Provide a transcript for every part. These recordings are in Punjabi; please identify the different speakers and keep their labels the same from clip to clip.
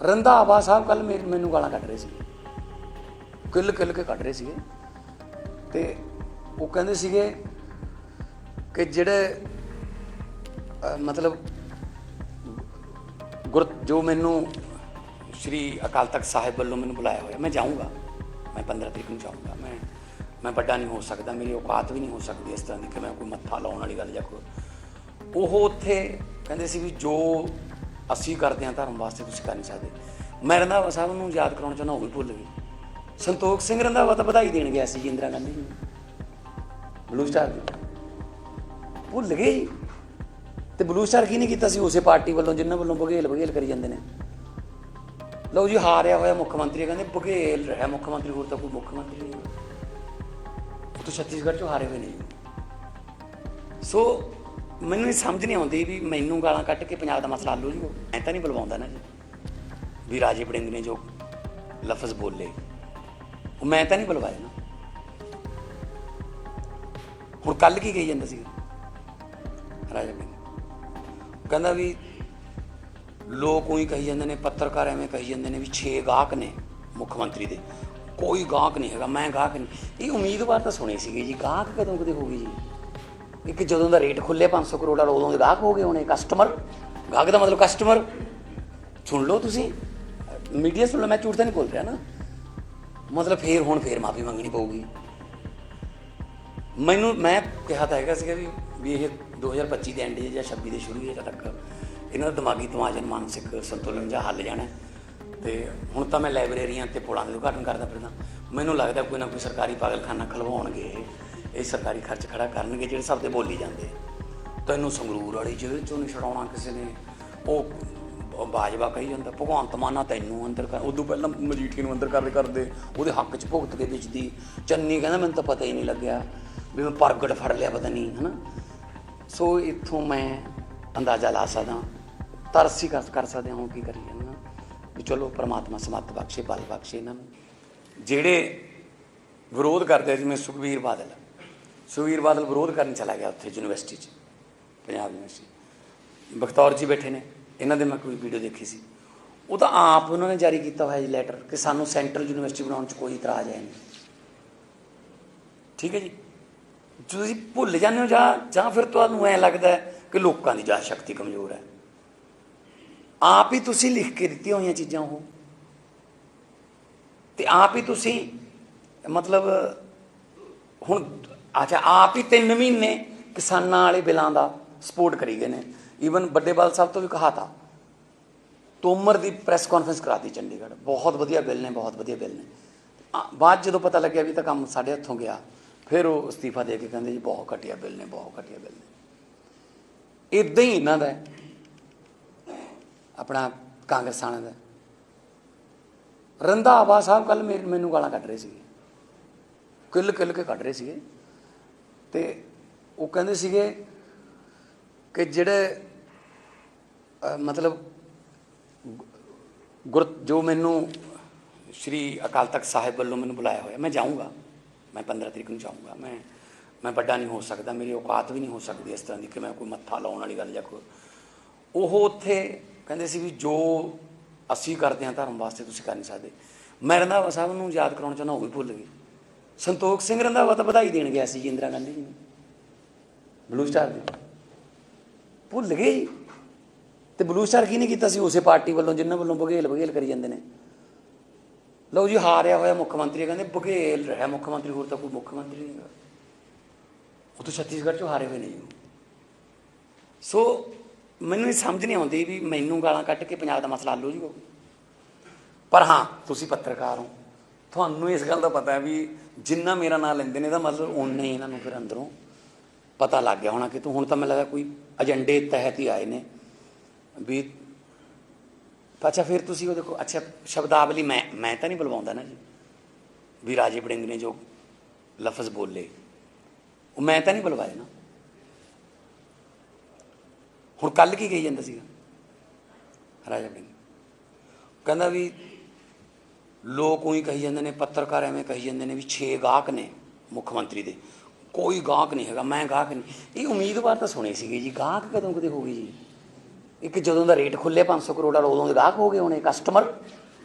Speaker 1: ਰੰਧਾਵਾ ਸਾਹਿਬ ਕੱਲ ਮੈਨੂੰ ਗਾਲਾਂ ਕੱਢ ਰਹੇ ਸੀ ਕਿੱਲ ਕਿੱਲ ਕੇ ਕੱਢ ਰਹੇ ਸੀਗੇ। ਤੇ ਉਹ ਕਹਿੰਦੇ ਸੀਗੇ ਕਿ ਜਿਹੜੇ ਮਤਲਬ ਗੁਰ ਜੋ ਮੈਨੂੰ ਸ਼੍ਰੀ ਅਕਾਲ ਤਖਤ ਸਾਹਿਬ ਵੱਲੋਂ ਮੈਨੂੰ ਬੁਲਾਇਆ ਹੋਇਆ, ਮੈਂ ਜਾਊਂਗਾ। ਮੈਂ 15 ਤਰੀਕ ਨੂੰ ਜਾਊਂਗਾ। ਮੈਂ ਮੈਂ ਵੱਡਾ ਨਹੀਂ ਹੋ ਸਕਦਾ, ਮੇਰੀ ਔਕਾਤ ਵੀ ਨਹੀਂ ਹੋ ਸਕਦੀ ਇਸ ਤਰ੍ਹਾਂ ਦੀ ਕਿ ਮੈਂ ਕੋਈ ਮੱਥਾ ਲਾਉਣ ਵਾਲੀ ਗੱਲ ਜਾਂ ਕੋਈ। ਉਹ ਉੱਥੇ ਕਹਿੰਦੇ ਸੀ ਵੀ ਜੋ ਅਸੀਂ ਕਰਦੇ ਹਾਂ ਧਰਮ ਵਾਸਤੇ ਤੁਸੀਂ ਕਰ ਨਹੀਂ ਸਕਦੇ। ਮੈਂ ਰੰਧਾਵਾ ਸਾਹਿਬ ਨੂੰ ਯਾਦ ਕਰਾਉਣਾ ਚਾਹੁੰਦਾ, ਉਹ ਵੀ ਭੁੱਲ ਗਏ ਸੰਤੋਖ ਸਿੰਘ ਰੰਧਾਵਾ ਤਾਂ ਵਧਾਈ ਦੇਣ ਗਿਆ ਸੀ ਜੀ ਗਾਂਧੀ ਨੂੰ। ਬਲੂ ਸਟਾਰ ਦੀ। ਭੁੱਲ ਗਏ ਜੀ ਤੇ ਬਲੂ ਸਟਾਰ ਕੀ ਨਹੀਂ ਕੀਤਾ ਸੀ? ਉਸੇ ਪਾਰਟੀ ਵੱਲੋਂ, ਜਿਨ੍ਹਾਂ ਵੱਲੋਂ ਬਘੇਲ ਬਘੇਲ ਕਰੀ ਜਾਂਦੇ ਨੇ। ਲਓ ਜੀ, ਹਾਰਿਆ ਹੋਇਆ ਮੁੱਖ ਮੰਤਰੀ, ਕਹਿੰਦੇ ਬਘੇਲ ਰਿਹਾ। ਮੁੱਖ ਮੰਤਰੀ ਹੋਰ ਤਾਂ ਕੋਈ ਮੁੱਖ ਮੰਤਰੀ ਨਹੀਂ। ਉਹ ਤਾਂ ਛੱਤੀਸਗੜ੍ਹ ਚੋਂ ਹਾਰੇ ਹੋਏ ਨੇ ਜੀ। ਸੋ ਮੈਨੂੰ ਇਹ ਸਮਝ ਨਹੀਂ ਆਉਂਦੀ ਵੀ ਮੈਨੂੰ ਗਾਲਾਂ ਕੱਢ ਕੇ ਪੰਜਾਬ ਦਾ ਮਸਲਾ ਹੱਲ ਹੋ ਜੂਗਾ। ਐ ਤਾਂ ਨਹੀਂ ਬੁਲਵਾਉਂਦਾ ਨਾ ਜੀ। ਵੀ ਰਾਜੇ ਵੜਿੰਗ ਨੇ ਜੋ ਲਫ਼ਜ਼ ਬੋਲੇ, ਉਹ ਮੈਂ ਤਾਂ ਨਹੀਂ ਬੁਲਵਾਇਆ ਨਾ। ਹੁਣ ਕੱਲ ਕੀ ਕਹੀ ਜਾਂਦਾ ਸੀ? ਰਾਜਾ ਵੜਿੰਗ। ਕਹਿੰਦਾ ਵੀ ਲੋਕ ਉਹੀ ਕਹੀ ਜਾਂਦੇ ਨੇ, ਪੱਤਰਕਾਰ ਐਵੇਂ ਕਹੀ ਜਾਂਦੇ ਨੇ ਵੀ 6 ਗਾਹਕ ਨੇ ਮੁੱਖ ਮੰਤਰੀ ਦੇ। ਕੋਈ ਗਾਹਕ ਨਹੀਂ ਹੈਗਾ, ਮੈਂ ਗਾਹਕ ਨਹੀਂ ਇਹ ਉਮੀਦਵਾਰ ਤਾਂ ਸੁਣੇ ਸੀਗੇ ਜੀ, ਗਾਹਕ ਕਦੋਂ ਕਦੇ ਹੋ ਗਈ ਜੀ? ਇੱਕ ਜਦੋਂ ਦਾ ਰੇਟ ਖੁੱਲੇ 500 ਕਰੋੜ ਵਾਲਾ ਉਦੋਂ ਦੇ ਗਾਹਕ ਹੋ ਗਏ ਹੋਣੇ ਕਸਟਮਰ ਗਾਹਕ ਦਾ ਮਤਲਬ ਕਸਟਮਰ ਸੁਣ ਲਓ ਤੁਸੀਂ। ਮੀਡੀਆ ਸੁਣ ਲਓ, ਮੈਂ ਝੂਠ ਤਾਂ ਨਹੀਂ ਬੋਲ ਰਿਹਾ ਨਾ। ਮਤਲਬ ਫੇਰ ਹੁਣ ਫੇਰ ਮਾਫੀ ਮੰਗਣੀ ਪਊਗੀ। ਮੈਨੂੰ, ਮੈਂ ਕਿਹਾ ਤਾਂ ਹੈਗਾ ਸੀਗਾ ਵੀ ਵੀ ਇਹ 2025 ਦੇ ਐਂਡ ਜਾਂ 26 ਦੇ ਸ਼ੁਰੂ ਜਿਹੜਾ ਤੱਕ। ਇਹਨਾਂ ਦਾ ਦਿਮਾਗੀ ਤਵਾਜ਼ਨ ਮਾਨਸਿਕ ਸੰਤੁਲਨ ਜਾਂ ਹੱਲ ਜਾਣਾ। ਤੇ ਹੁਣ ਤਾਂ ਮੈਂ ਲਾਇਬ੍ਰੇਰੀਆਂ ਤੇ ਪੁਲਾਂ ਦੇ ਉਦਘਾਟਨ ਕਰਦਾ ਫਿਰਦਾ। ਮੈਨੂੰ ਲੱਗਦਾ ਕੋਈ ਨਾ ਕੋਈ ਸਰਕਾਰੀ ਪਾਗਲਖਾਨਾ ਖਲਵਾਉਣਗੇ ਇਹ। ਸਰਕਾਰੀ ਖਰਚ ਖੜਾ ਕਰਨਗੇ ਜਿਹੜੇ ਸਭ ਤੇ ਬੋਲੀ ਜਾਂਦੇ ਤੈਨੂੰ ਸੰਗਰੂਰ ਵਾਲੀ ਜੇਲ੍ਹ ਚੋਂ ਨਹੀਂ ਛਡਾਉਣਾ ਕਿਸੇ ਨੇ। ਉਹ ਬਾਜਵਾ ਕਹੀ ਜਾਂਦਾ, ਭਗਵੰਤ ਮਾਨਾ ਤੈਨੂੰ ਅੰਦਰ ਕਰ। ਉਦੋਂ ਪਹਿਲਾਂ ਮਜੀਠੀ ਨੂੰ ਅੰਦਰ ਕਰਦੇ ਕਰਦੇ ਉਹਦੇ ਹੱਕ 'ਚ ਭੁਗਤ ਕੇ ਵਿੱਚ ਚੰਨੀ ਕਹਿੰਦਾ, ਮੈਨੂੰ ਤਾਂ ਪਤਾ ਹੀ ਨਹੀਂ ਲੱਗਿਆ ਵੀ ਮੈਂ ਪ੍ਰਗਟ ਫੜ ਲਿਆ, ਪਤਾ ਨਹੀਂ, ਹਨਾ? ਸੋ ਇੱਥੋਂ ਮੈਂ ਅੰਦਾਜ਼ਾ ਲਾ ਸਕਦਾ, ਤਰਸੀ ਕਰ ਕਰ ਸਕਦੇ ਹਾਂ ਹੁਣ ਕੀ ਕਰੀਏ ਨਾ ਵੀ ਚਲੋ, ਪ੍ਰਮਾਤਮਾ ਸਮੱਤ ਬਖਸ਼ੇ, ਬਲ ਬਖਸ਼ੇ ਇਹਨਾਂ ਨੂੰ। ਜਿਹੜੇ ਵਿਰੋਧ ਕਰਦੇ ਜਿਵੇਂ ਸੁਖਬੀਰ ਬਾਦਲ। ਸੁਖਬੀਰ ਬਾਦਲ ਵਿਰੋਧ ਕਰਨ ਚਲਾ ਗਿਆ ਉੱਥੇ ਯੂਨੀਵਰਸਿਟੀ 'ਚ, ਪੰਜਾਬ ਯੂਨੀਵਰਸਿਟੀ ਬਖਤੌਰ ਜੀ ਬੈਠੇ ਨੇ, ਇਹਨਾਂ ਦੇ ਮੈਂ ਕੋਈ ਵੀਡੀਓ ਦੇਖੀ ਸੀ। ਉਹ ਤਾਂ ਆਪ ਉਹਨਾਂ ਨੇ ਜਾਰੀ ਕੀਤਾ ਹੋਇਆ ਜੀ ਲੈਟਰ ਕਿ ਸਾਨੂੰ ਸੈਂਟਰਲ ਯੂਨੀਵਰਸਿਟੀ ਬਣਾਉਣ 'ਚ ਕੋਈ ਇਤਰਾਜ਼ ਹੈ ਨਹੀਂ। ਠੀਕ ਹੈ ਜੀ? ਤੁਸੀਂ ਭੁੱਲ ਜਾਂਦੇ ਹੋ ਜਾਂ ਜਾਂ ਫਿਰ ਤੁਹਾਨੂੰ ਐ ਲੱਗਦਾ ਹੈ ਕਿ ਲੋਕਾਂ ਦੀ ਜਾ ਸ਼ਕਤੀ ਕਮਜ਼ੋਰ ਹੈ। ਆਪ ਹੀ ਤੁਸੀਂ ਲਿਖ ਕੇ ਦਿੱਤੀਆਂ ਹੋਈਆਂ ਚੀਜ਼ਾਂ ਉਹ। ਤੇ ਆਪ ਹੀ ਤੁਸੀਂ ਮਤਲਬ ਹੁਣ ਅੱਛਾ ਆਪ ਹੀ 3 ਮਹੀਨੇ ਕਿਸਾਨਾਂ ਵਾਲੇ ਬਿੱਲਾਂ ਦਾ ਸਪੋਰਟ ਕਰੀ ਗਏ ਨੇ। ਈਵਨ ਵੱਡੇ ਬਾਲ ਸਾਹਿਬ ਤੋਂ ਵੀ ਕਹਾ ਤਾ ਤੋਮਰ ਦੀ ਪ੍ਰੈਸ ਕਾਨਫਰੰਸ ਕਰਾਤੀ ਚੰਡੀਗੜ੍ਹ। ਬਹੁਤ ਵਧੀਆ ਬਿੱਲ ਨੇ ਬਹੁਤ ਵਧੀਆ ਬਿੱਲ ਨੇ। ਆ, ਬਾਅਦ ਜਦੋਂ ਪਤਾ ਲੱਗਿਆ ਵੀ ਤਾਂ ਕੰਮ ਸਾਡੇ ਹੱਥੋਂ ਗਿਆ ਫਿਰ ਉਹ ਅਸਤੀਫਾ ਦੇ ਕੇ ਕਹਿੰਦੇ ਜੀ ਬਹੁਤ ਘਟੀਆ ਬਿੱਲ ਨੇ ਬਹੁਤ ਘਟੀਆ ਬਿੱਲ ਨੇ। ਇਦਾਂ ਹੀ ਇਹਨਾਂ ਦਾ ਆਪਣਾ ਕਾਂਗਰਸ ਵਾਲਿਆਂ ਦਾ। ਰੰਧਾਵਾ ਸਾਹਿਬ ਕੱਲ ਮੈਨੂੰ ਗਾਲਾਂ ਕੱਢ ਰਹੇ ਸੀਗੇ। ਕਿੱਲ ਕਿੱਲ ਕੇ ਕੱਢ ਰਹੇ ਸੀਗੇ। ਤੇ ਉਹ ਕਹਿੰਦੇ ਸੀਗੇ ਕਿ ਜਿਹੜੇ ਮਤਲਬ ਗੁਰ, ਜੋ ਮੈਨੂੰ ਸ਼੍ਰੀ ਅਕਾਲ ਤਖਤ ਸਾਹਿਬ ਵੱਲੋਂ ਮੈਨੂੰ ਬੁਲਾਇਆ ਹੋਇਆ, ਮੈਂ ਜਾਊਂਗਾ। ਮੈਂ 15 ਤਰੀਕ ਨੂੰ ਜਾਊਂਗਾ। ਮੈਂ ਮੈਂ ਵੱਡਾ ਨਹੀਂ ਹੋ ਸਕਦਾ, ਮੇਰੀ ਔਕਾਤ ਵੀ ਨਹੀਂ ਹੋ ਸਕਦੀ ਇਸ ਤਰ੍ਹਾਂ ਦੀ ਕਿ ਮੈਂ ਕੋਈ ਮੱਥਾ ਲਾਉਣ ਵਾਲੀ ਗੱਲ ਜਾਂ ਕੋਈ। ਉਹ ਉੱਥੇ ਕਹਿੰਦੇ ਸੀ ਵੀ ਜੋ ਅਸੀਂ ਕਰਦੇ ਹਾਂ ਧਰਮ ਵਾਸਤੇ ਤੁਸੀਂ ਕਰ ਨਹੀਂ ਸਕਦੇ। ਮੈਂ ਰੰਧਾਵਾ ਸਾਹਿਬ ਨੂੰ ਯਾਦ ਕਰਾਉਣਾ ਚਾਹੁੰਦਾ ਉਹ ਵੀ ਭੁੱਲ ਗਏ। ਸੰਤੋਖ ਸਿੰਘ ਰੰਧਾਵਾ ਤਾਂ ਵਧਾਈ ਦੇਣ ਗਿਆ ਸੀ ਜੀ ਇੰਦਰਾ ਗਾਂਧੀ ਜੀ ਨੂੰ। ਬਲੂ ਸਟਾਰ ਦੀ। ਭੁੱਲ ਗਏ ਜੀ। ਤੇ ਬਲੂ ਸਟਾਰ ਕੀ ਨਹੀਂ ਕੀਤਾ ਸੀ? ਉਸੇ ਪਾਰਟੀ ਵੱਲੋਂ ਜਿਨ੍ਹਾਂ ਵੱਲੋਂ ਬਘੇਲ ਬਘੇਲ ਕਰੀ ਜਾਂਦੇ ਨੇ। ਲਓ ਜੀ, ਹਾਰਿਆ ਹੋਇਆ ਮੁੱਖ ਮੰਤਰੀ ਕਹਿੰਦੇ ਬਘੇਲ ਰਿਹਾ। ਮੁੱਖ ਮੰਤਰੀ ਹੋਰ ਤਾਂ ਕੋਈ ਮੁੱਖ ਮੰਤਰੀ ਨਹੀਂ ਉਹ ਤਾਂ ਛੱਤੀਸਗੜ੍ਹ ਚੋਂ ਹਾਰੇ ਹੋਏ ਨੇ ਜੀ। ਸੋ ਮੈਨੂੰ ਇਹ ਸਮਝ ਨਹੀਂ ਆਉਂਦੀ ਵੀ ਮੈਨੂੰ ਗਾਲਾਂ ਕੱਢ ਕੇ ਪੰਜਾਬ ਦਾ ਮਸਲਾ ਹੱਲ ਹੋ ਜੂਗਾ। ਪਰ ਹਾਂ, ਤੁਸੀਂ ਪੱਤਰਕਾਰ ਹੋ। ਤੁਹਾਨੂੰ ਇਸ ਗੱਲ ਦਾ ਪਤਾ ਹੈ ਵੀ ਜਿੰਨਾ ਮੇਰਾ ਨਾਂ ਲੈਂਦੇ ਨੇ ਇਹਦਾ ਮਤਲਬ ਉਨਾ ਹੀ ਇਹਨਾਂ ਨੂੰ ਫਿਰ ਅੰਦਰੋਂ ਪਤਾ ਲੱਗ ਗਿਆ ਹੋਣਾ ਕਿ ਤੂੰ ਹੁਣ ਤਾਂ ਮੈਨੂੰ ਲੱਗਦਾ ਕੋਈ ਏਜੰਡੇ ਤਹਿਤ ਹੀ ਆਏ ਨੇ ਵੀ ਅੱਛਾ, ਫਿਰ ਤੁਸੀਂ ਉਹ ਦੇਖੋ, ਅੱਛਾ, ਸ਼ਬਦਾਵਲੀ ਮੈਂ ਮੈਂ ਤਾਂ ਨਹੀਂ ਬੁਲਵਾਉਂਦਾ ਨਾ ਜੀ। ਵੀ ਰਾਜੇ ਵੜਿੰਗ ਨੇ ਜੋ ਲਫ਼ਜ਼ ਬੋਲੇ, ਉਹ ਮੈਂ ਤਾਂ ਨਹੀਂ ਬੁਲਵਾਏ ਨਾ। ਹੁਣ ਕੱਲ ਕੀ ਕਹੀ ਜਾਂਦਾ ਸੀਗਾ? ਰਾਜਾ ਬੜਿੰਗ ਕਹਿੰਦਾ ਵੀ ਲੋਕ ਉਹੀ ਕਹੀ ਜਾਂਦੇ ਨੇ, ਪੱਤਰਕਾਰ ਐਵੇਂ ਕਹੀ ਜਾਂਦੇ ਨੇ ਵੀ 6 ਗਾਹਕ ਨੇ ਮੁੱਖ ਮੰਤਰੀ ਦੇ। ਕੋਈ ਗਾਹਕ ਨਹੀਂ ਹੈਗਾ, ਮੈਂ ਗਾਹਕ ਨਹੀਂ। ਇਹ ਉਮੀਦਵਾਰ ਤਾਂ ਸੁਣੇ ਸੀਗੇ ਜੀ, ਗਾਹਕ ਕਦੋਂ ਕਦੇ ਹੋ ਗਈ ਜੀ? ਇੱਕ ਜਦੋਂ ਦਾ ਰੇਟ ਖੁੱਲੇ 500 ਕਰੋੜ ਵਾਲਾ, ਉਦੋਂ ਦੇ ਗਾਹਕ ਹੋ ਗਏ ਹੋਣੇ ਕਸਟਮਰ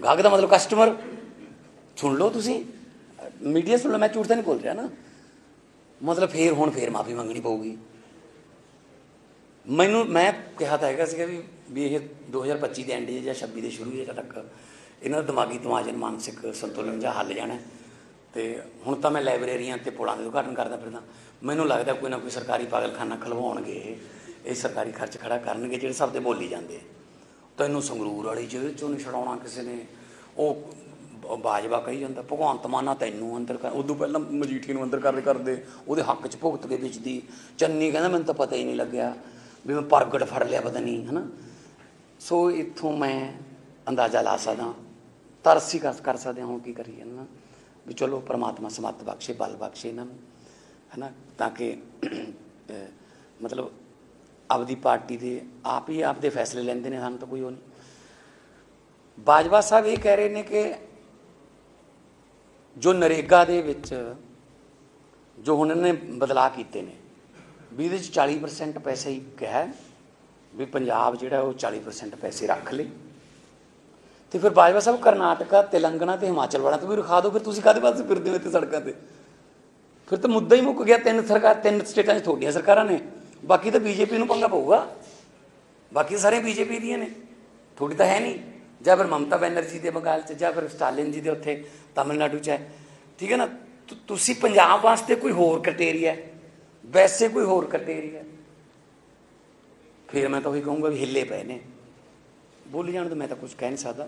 Speaker 1: ਗਾਹਕ ਦਾ ਮਤਲਬ ਕਸਟਮਰ ਸੁਣ ਲਓ ਤੁਸੀਂ, ਮੀਡੀਆ ਸੁਣ ਲਓ, ਮੈਂ ਝੂਠ ਤਾਂ ਨਹੀਂ ਬੋਲ ਰਿਹਾ ਨਾ। ਮਤਲਬ ਫੇਰ ਹੁਣ ਫੇਰ ਮਾਫੀ ਮੰਗਣੀ ਪਊਗੀ। ਮੈਨੂੰ, ਮੈਂ ਕਿਹਾ ਤਾਂ ਹੈਗਾ ਸੀਗਾ ਵੀ ਵੀ ਇਹ 2025 ਦੇ ਐਂਡ ਜਾਂ 26 ਦੇ ਸ਼ੁਰੂ ਜਾਂ ਤੱਕ ਇਹਨਾਂ ਦਾ ਦਿਮਾਗੀ ਤਵਾਜ਼ਨ ਮਾਨਸਿਕ ਸੰਤੁਲਨ ਜਾਂ ਹੱਲ ਜਾਣਾ। ਹੈ। ਤੇ ਹੁਣ ਤਾਂ ਮੈਂ ਲਾਇਬ੍ਰੇਰੀਆਂ ਤੇ ਪੁਲਾਂ ਦੇ ਉਦਘਾਟਨ ਕਰਦਾ ਫਿਰਦਾ। ਮੈਨੂੰ ਲੱਗਦਾ ਕੋਈ ਨਾ ਕੋਈ ਸਰਕਾਰੀ ਪਾਗਲਖਾਨਾ ਖਲਵਾਉਣਗੇ ਇਹ। ਸਰਕਾਰੀ ਖਰਚ ਖੜਾ ਕਰਨਗੇ ਜਿਹੜੇ ਸਭ ਦੇ ਬੋਲੀ ਜਾਂਦੇ ਤੈਨੂੰ ਸੰਗਰੂਰ ਵਾਲੀ ਜੇਲ੍ਹ ਚੋਂ ਨਹੀਂ ਛਡਾਉਣਾ ਕਿਸੇ ਨੇ। ਉਹ ਬਾਜਵਾ ਕਹੀ ਜਾਂਦਾ ਭਗਵੰਤ ਮਾਨਾ ਤੈਨੂੰ ਅੰਦਰ ਕਰ ਉਦੋਂ ਪਹਿਲਾਂ ਮਜੀਠੀ ਨੂੰ ਅੰਦਰ ਕਰਦੇ ਕਰਦੇ ਉਹਦੇ ਹੱਕ 'ਚ ਭੁਗਤ ਕੇ ਵਿੱਚ ਚੰਨੀ ਕਹਿੰਦਾ, ਮੈਨੂੰ ਤਾਂ ਪਤਾ ਹੀ ਨਹੀਂ ਲੱਗਿਆ ਵੀ ਮੈਂ ਪ੍ਰਗਟ ਫੜ ਲਿਆ, ਪਤਾ ਨਹੀਂ, ਹਨਾ? ਸੋ ਇੱਥੋਂ ਮੈਂ ਅੰਦਾਜ਼ਾ ਲਾ ਸਕਦਾ ਤਰਸ ਹੀ ਕਰ ਕਰ ਸਕਦੇ ਹਾਂ, ਹੁਣ ਕੀ ਕਰੀਏ ਨਾ। ਵੀ ਚਲੋ ਪ੍ਰਮਾਤਮਾ ਸਮੱਤ ਬਖਸ਼ੇ, ਬਲ ਬਖਸ਼ੇ ਇਹਨਾਂ ਨੂੰ, ਹਨਾ, ਤਾਂ ਕਿ ਮਤਲਬ ਆਪਦੀ ਪਾਰਟੀ ਦੇ ਆਪ ਹੀ ਆਪਦੇ ਫੈਸਲੇ ਲੈਂਦੇ ਨੇ, ਸਾਨੂੰ ਤਾਂ ਕੋਈ ਉਹ ਨਹੀਂ। ਬਾਜਵਾ ਸਾਹਿਬ ਇਹ ਕਹਿ ਰਹੇ ਨੇ ਕਿ ਜੋ ਨਰੇਗਾ ਦੇ ਵਿੱਚ, ਜੋ ਹੁਣ ਇਹਨਾਂ ਨੇ ਬਦਲਾਅ ਕੀਤੇ ਨੇ, ਵੀ ਇਹਦੇ ਚ 40% ਪੈਸੇ ਹੀ ਕਿਹਾ ਹੈ, ਵੀ ਪੰਜਾਬ ਜਿਹੜਾ ਉਹ 40% ਪੈਸੇ ਰੱਖ ਲੇ। ਤੇ ਫਿਰ ਬਾਜਵਾ ਸਾਹਿਬ ਕਰਨਾਟਕਾ, ਤੇਲੰਗਾਨਾ ਤੇ ਹਿਮਾਚਲ ਵਾਲਾ ਤੋਂ ਵੀ ਰਖਾ ਦਿਓ, ਫਿਰ ਤੁਸੀਂ ਕਾਹਦੇ ਵਾਸਤੇ ਫਿਰਦੇ ਹੋ ਇੱਥੇ ਸੜਕਾਂ ਤੇ? ਫਿਰ ਤਾਂ ਮੁੱਦਾ ਹੀ ਮੁੱਕ ਗਿਆ, ਤਿੰਨ ਸਰਕਾਰ, ਤਿੰਨ ਸਟੇਟਾਂ 'ਚ ਤੁਹਾਡੀਆਂ ਸਰਕਾਰਾਂ ਨੇ। ਬਾਕੀ ਤਾਂ ਬੀਜੇਪੀ ਨੂੰ ਪੰਗਾ ਪਊਗਾ। ਬਾਕੀ ਸਾਰੇ ਬੀਜੇਪੀ ਦੀਆਂ ਨੇ। ਥੋੜੀ ਤਾਂ ਹੈ ਨਹੀਂ। ਜਾਂ ਫਿਰ ਮਮਤਾ ਬੈਨਰਜੀ ਦੇ ਬੰਗਾਲ 'ਚ, ਜਾਂ ਫਿਰ ਸਟਾਲਿਨ ਜੀ ਦੇ ਉੱਥੇ, ਤਾਮਿਲਨਾਡੂ 'ਚ ਹੈ। ਠੀਕ ਹੈ ਨਾ? ਤੁਸੀਂ ਪੰਜਾਬ ਵਾਸਤੇ ਕੋਈ ਹੋਰ ਕ੍ਰਾਈਟੇਰੀਆ ਵੈਸੇ ਕੋਈ ਹੋਰ ਕ੍ਰਾਈਟੇਰੀਆ ਫਿਰ ਮੈਂ ਤਾਂ ਉਹੀ ਕਹੂੰਗਾ ਵੀ ਹਿੱਲੇ ਪਏ ਨੇ। ਬੋਲੀ ਜਾਣ ਤਾਂ ਮੈਂ ਤਾਂ ਕੁਝ ਕਹਿ ਨਹੀਂ ਸਕਦਾ।